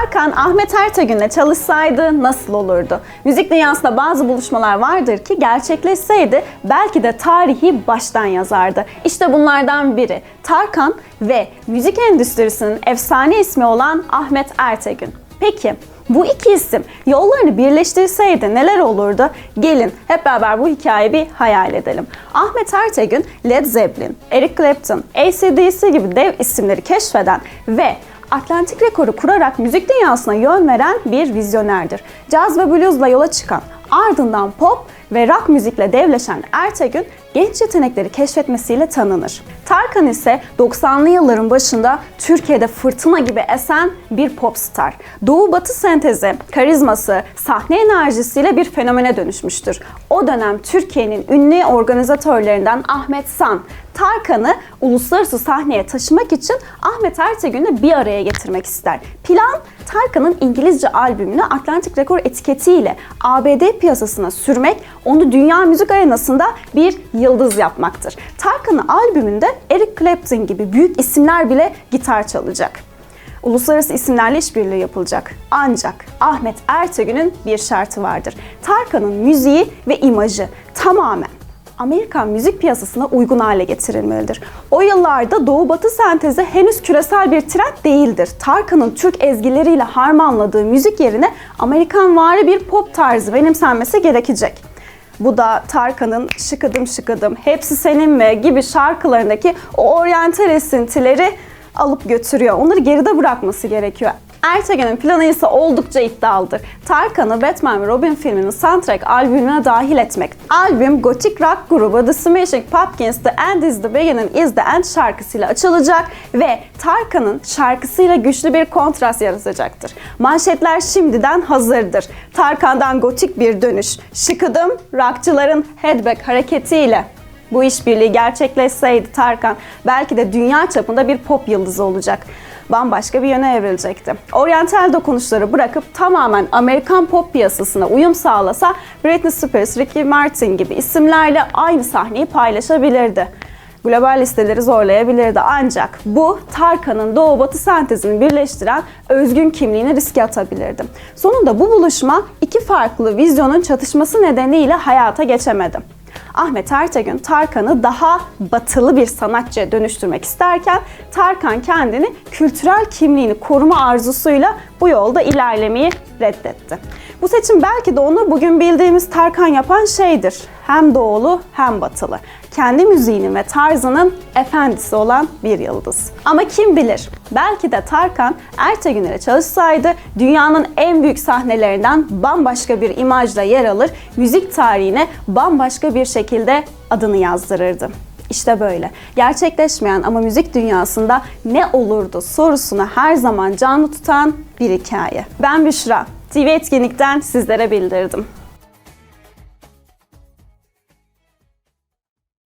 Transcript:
Tarkan Ahmet Ertegün'le çalışsaydı nasıl olurdu? Müzik dünyasında bazı buluşmalar vardır ki gerçekleşseydi belki de tarihi baştan yazardı. İşte bunlardan biri Tarkan ve müzik endüstrisinin efsane ismi olan Ahmet Ertegün. Peki bu iki isim yollarını birleştirseydi neler olurdu? Gelin hep beraber bu hikayeyi bir hayal edelim. Ahmet Ertegün, Led Zeppelin, Eric Clapton, AC/DC gibi dev isimleri keşfeden ve Atlantik rekoru kurarak müzik dünyasına yön veren bir vizyonerdir. Caz ve bluesla yola çıkan, ardından pop ve rock müzikle devleşen Ertegün genç yetenekleri keşfetmesiyle tanınır. Tarkan ise 90'lı yılların başında Türkiye'de fırtına gibi esen bir popstar. Doğu batı sentezi, karizması, sahne enerjisiyle bir fenomene dönüşmüştür. O dönem Türkiye'nin ünlü organizatörlerinden Ahmet San, Tarkan'ı uluslararası sahneye taşımak için Ahmet Ertegün'ü bir araya getirmek ister. Plan Tarkan'ın İngilizce albümünü Atlantic Record etiketiyle ABD piyasasına sürmek, onu dünya müzik arenasında bir yıldız yapmaktır. Tarkan'ın albümünde Eric Clapton gibi büyük isimler bile gitar çalacak. Uluslararası isimlerle işbirliği yapılacak. Ancak Ahmet Ertegün'ün bir şartı vardır. Tarkan'ın müziği ve imajı tamamen Amerikan müzik piyasasına uygun hale getirilmelidir. O yıllarda Doğu Batı sentezi henüz küresel bir trend değildir. Tarkan'ın Türk ezgileriyle harmanladığı müzik yerine Amerikan vari bir pop tarzı benimsenmesi gerekecek. Bu da Tarkan'ın şıkıdım şıkıdım, hepsi senin mi gibi şarkılarındaki o oryantal esintileri alıp götürüyor. Onları geride bırakması gerekiyor. Ertegen'in planı ise oldukça iddialıdır. Tarkan'ı Batman ve Robin filminin soundtrack albümüne dahil etmek. Albüm gotik rock grubu The Smashing Pumpkins The End is the Beginning is the End şarkısıyla açılacak ve Tarkan'ın şarkısıyla güçlü bir kontrast yaratacaktır. Manşetler şimdiden hazırdır. Tarkan'dan gotik bir dönüş. Şıkıdım rockçıların headback hareketiyle bu işbirliği gerçekleşseydi Tarkan belki de dünya çapında bir pop yıldızı olacak. Bambaşka bir yöne evrilecekti. Oryantal dokunuşları bırakıp tamamen Amerikan pop piyasasına uyum sağlasa Britney Spears, Ricky Martin gibi isimlerle aynı sahneyi paylaşabilirdi. Global listeleri zorlayabilirdi ancak bu Tarkan'ın Doğu Batı sentezini birleştiren özgün kimliğini riske atabilirdi. Sonunda bu buluşma iki farklı vizyonun çatışması nedeniyle hayata geçemedi. Ahmet Ertegün Tarkan'ı daha batılı bir sanatçıya dönüştürmek isterken Tarkan kendini kültürel kimliğini koruma arzusuyla bu yolda ilerlemeyi reddetti. Bu seçim belki de onu bugün bildiğimiz Tarkan yapan şeydir. Hem doğulu hem batılı. Kendi müziğinin ve tarzının efendisi olan bir yıldız. Ama kim bilir belki de Tarkan Ertegün ile çalışsaydı dünyanın en büyük sahnelerinden bambaşka bir imajla yer alır, müzik tarihine bambaşka bir şekilde adını yazdırırdı. İşte böyle. Gerçekleşmeyen ama müzik dünyasında ne olurdu sorusunu her zaman canlı tutan bir hikaye. Ben Büşra. TV Etkinlik'ten sizlere bildirdim.